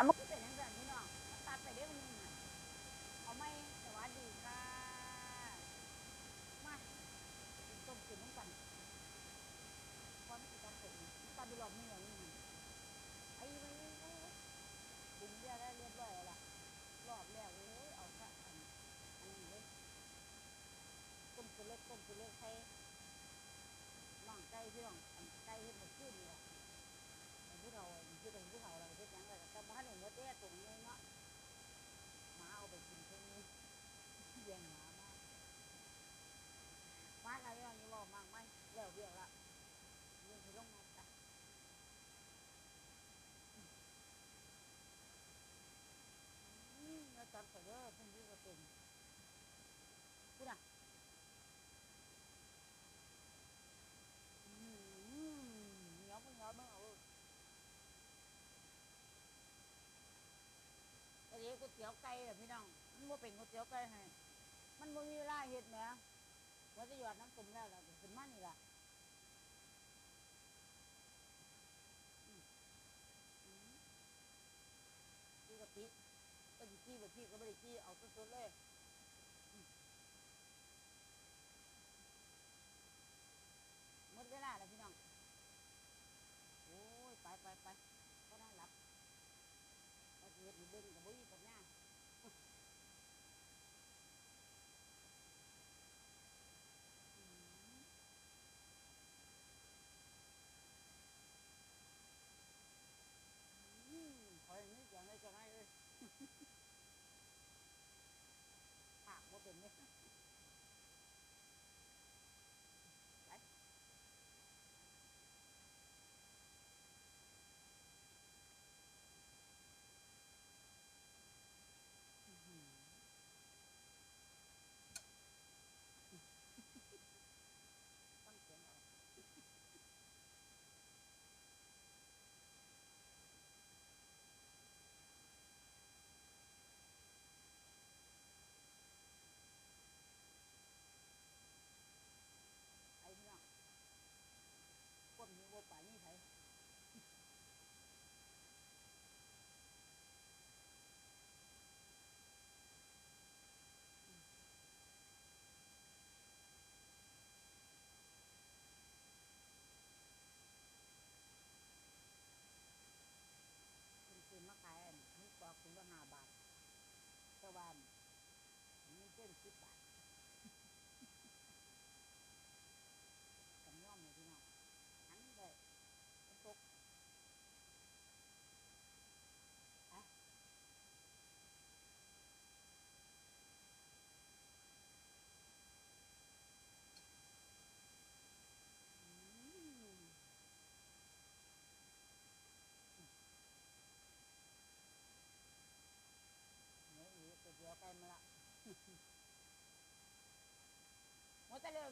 อันมันก็เป็นอย่างนั้นพี่น้องมันตัดไปได้มันนึงอะเอาไม่สวัสดีค่ะ มากินต้มกินน้ำกันความคิดการเป็นน้ำตาลดูหลอมนี่อย่างนี้ไอ้ไม่ไม่ไม่ดึงเรียได้เรียบร้อยแล้วล่ะรอบแล้วเลยเอาซะอันอันนี้เลยต้มสุเล็กต้มสุเล็กใช้น่องไก่พี่น้องอันไก่เห็ดหมดขึ้นเลยอันผู้เราคือเป็นผู้เราเราเฮ็ดหยังไงแต่บ้าน เนี่ยมดแย่ตรงนี้เนาะมาเอาไปกินเพิ่งนี้แย่งหมามาก มาอะไรอย่างนี้บอกมากไหมแล้วเรียกละยืนที่ลงมาจ้ะอืมแล้วจับไปเด้อเพิ่นยืนก็เป็นพูดอะอืมเหนียวมึงเหนียวมึงเอาแต่เดี๋ยวก๋วยเตี๋ยวไก่อะพี่น้องมันบ่ เป็นก๋วยเตี๋ยวไก่ให้ มันบ่มีเวลาเฮ็ดแหมว่าจะหยอดน้ำตุ่มแล้วเราขึ้นมานี่ล่ะจีกะปิก็สิจี้แบบพี่ก็ไม่ได้จี้เอาสดๆเลย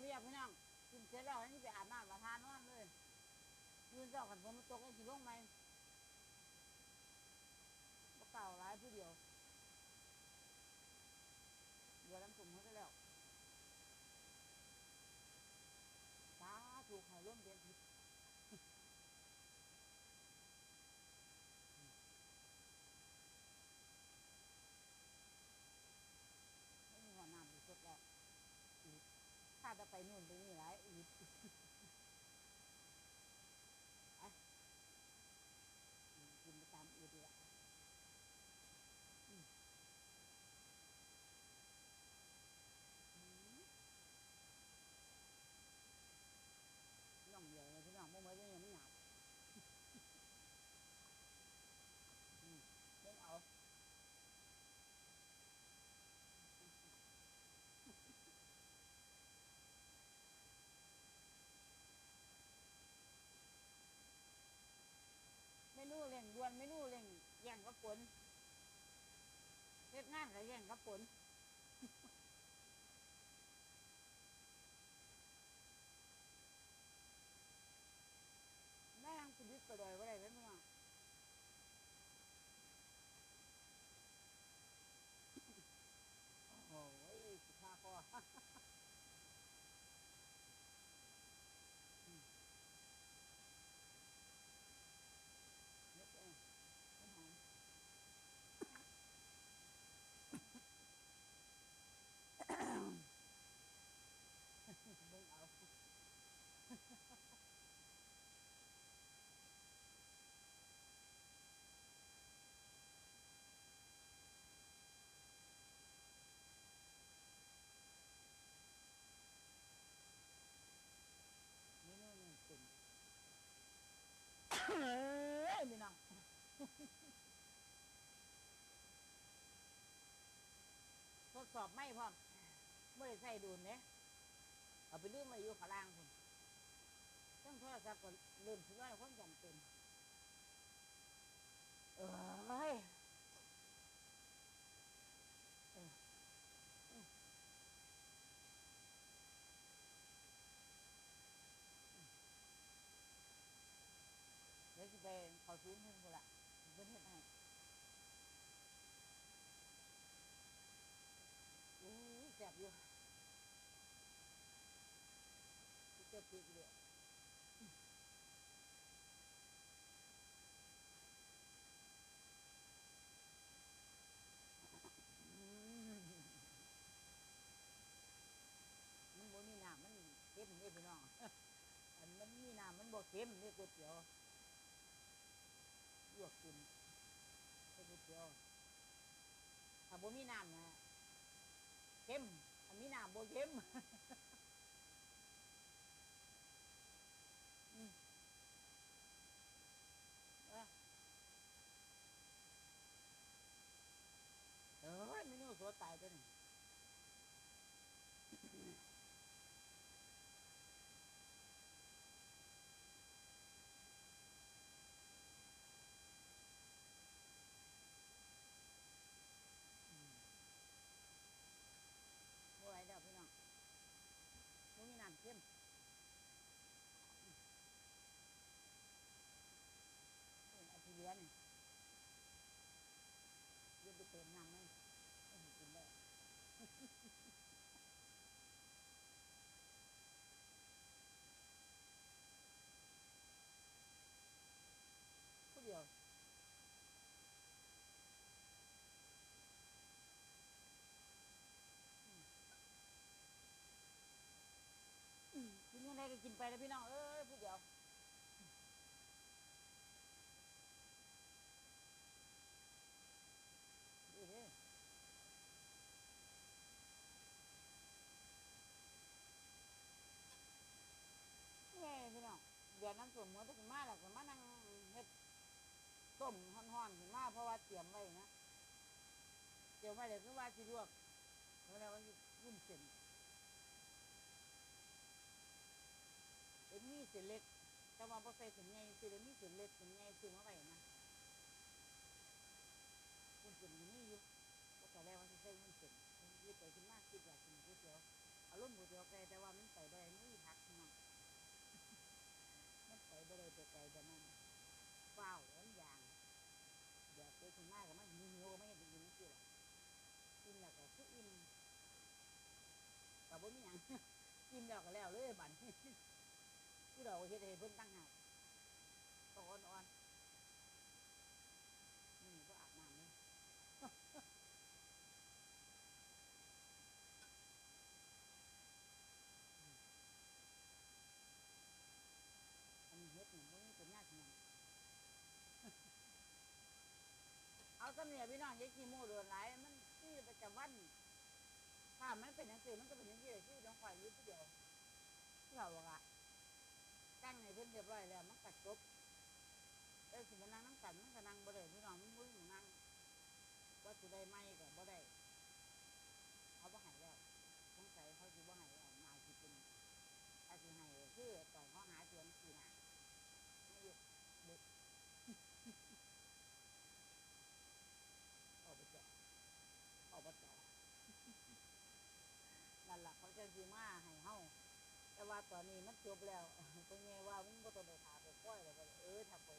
เรียบพี่น้องกินเสร็จแล้วนี่ไปอาบน้ำมาทานนอนเลยยืนเจ้าขันฝนมันตกไอ้สิลงไหมบ่เก่าร้ายผู้เดียวเดี๋ยวน้ำสุ่มหมดแต่แล้วสาถูกให้ร่วมเดือนผิด ไม่มีหัวน้ำอยู่สุดแล้วอืดถ้าจะไปนู่นไปนี่หลายอืดไปอืมกินไปตามอืดดีละอืมอืมย่องเดียวเลยพี่น้องเมื่อเมื่อยังไม่หยาบอืมเล่นเอา เมนูเร่งด่วนเมนูเร่งแย่งกับฝนเฮ็ดงานกับแย่งกับฝนแม่งคุณยึดกระโดดไว้ได้ไหมพี่น้องโอ้โหสิบห้าข้อ อืมนึกเองต้นหอม ด สอบไม่พร้อมไม่ได้ใส่ดูนเนี่ยเอาไปลืมมาอยู่ข้างล่างคุณต้องโทรศัพท์ก็เริ่มถึงว่าความจำเป็นเอ้ยเออเออเดี๋ยวจะไปขอซูนเพิ่นกูละเพิ่นเฮ็ดให้โอ้ยแซ่บอยู่ ขึ้นเลยมันบ่มีน้ำมันเค็มเด้พี่น้องอันมันมีน้ำมันบ่เค็มนี่ก๋วยเตี๋ยวลวกกินก๋วยเตี๋ยวถ้าบ่มีน้ำนะเค็มอันมีน้ำบ่เค็ม อืมเอ้อเอ้ยเมนูสดตายตัวนี้ อืมบ่ไหวแล้วพี่น้องบ่มีน้ำเค็มอืมนี่อันที่เหลือนี่เดี๋ยวไปเติมน้ำไหมไม่เห็นกินได้ ผู้เดียวอืม กินยังไงก็กินไปแล้วพี่น้อง เอ้ยผู้เดียวดีเด้แง่พี่น้องเดี๋ยวน้ำส้มหมดขึ้นมาแล้วก็มานั่งเฮ็ดต้มฮ้อนๆขึ้นมาเพราะว่าเตรียมไว้นะเตรียมไว้เดี๋ยวคือว่าสิลวกเพราะแล้วว่าสิวุ่นเส้น เส้นเล็ก แต่ว่าบ่ใส่เส้นใหญ่สิเดี๋ยวมีเส้นเล็กเส้นใหญ่ซื้อมาไว้นะวุ่นเส้นมันมีอยู่ก็แต่แรกว่าสิใส่วุ่นเส้นคิดไปขึ้นมากคิดอยากกินก๋วยเตี๋ยวอารมณ์ก๋วยเตี๋ยวไก่แต่ว่ามันไปบ่ได้มันมีผักน้องมันไปบ่ได้ไปไกลแต่นั้นเฝ้าวหลายอย่างเดี๋ยวไปถึงหน้าก็มันหิวก็ไม่เห็นกินนั่นสิล่ะกินแล้วก็คืออิ่มแต่บ่มีหยังกินแล้วก็แล้วเลยบัดนี้ ที่เราเฮ็ดให้เพิ่นตั้งหากตอนอ่อนๆนี่ก็อาบน้ำเลยอันนี้เฮ็ดนี่บ่มีเป็นยากขนาดเอาตำเนี่ยพี่น้องอยายขี้โม่โดนหลายมันที่ประจำวันถ้ามันเป็นหนังสือมันก็เป็นอย่างนี้เลยที่ต้องคอยอยึดผู้เดียวที่เขาบอกอะ ตั้งในเพิ่นเรียบร้อยแล้วมันกัดจบเอ้ยสิมานั่งน้ำกันมันก็นั่งบ่ได้พี่น้องมันมุ้ยหนูนั่งว่าสิได้ไหมก็บ่ได้เขาบ่ให้แล้วสงสัยเขาสิบ่ให้แล้วนาสิเป็นอาสิให้คือตอนเขาหาเสียงสีหน้าไม่หยุดดึกอบจอบจนั่นแหละเขาจะสิมาให้เฮาแต่ ว่าตอนนี้มันจบแล้วเป็นไงว่ามันบ่ต้องไปถาไปก้อยแล้วก็เออถ้าไป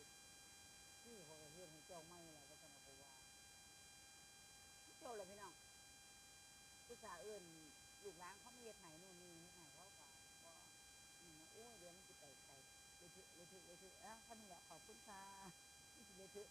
ที่เขาก็เฮ็ดให้เจ้าไม่แล้วก็ต้องเอาไปว่าเจ้าเล่ะพี่น้องผู้ชายเอื้อนลูกหลานเขาไม่เฮ็ดให้นู่นนี่เฮ็ดให้เขาก็บ่อืมโอ้เดี๋ยวมันสิไปไกลเลยเถอะเลยเถอะเลยเถอะอะท่านนี่แหละขอบคุณค่ะเลยเถอะ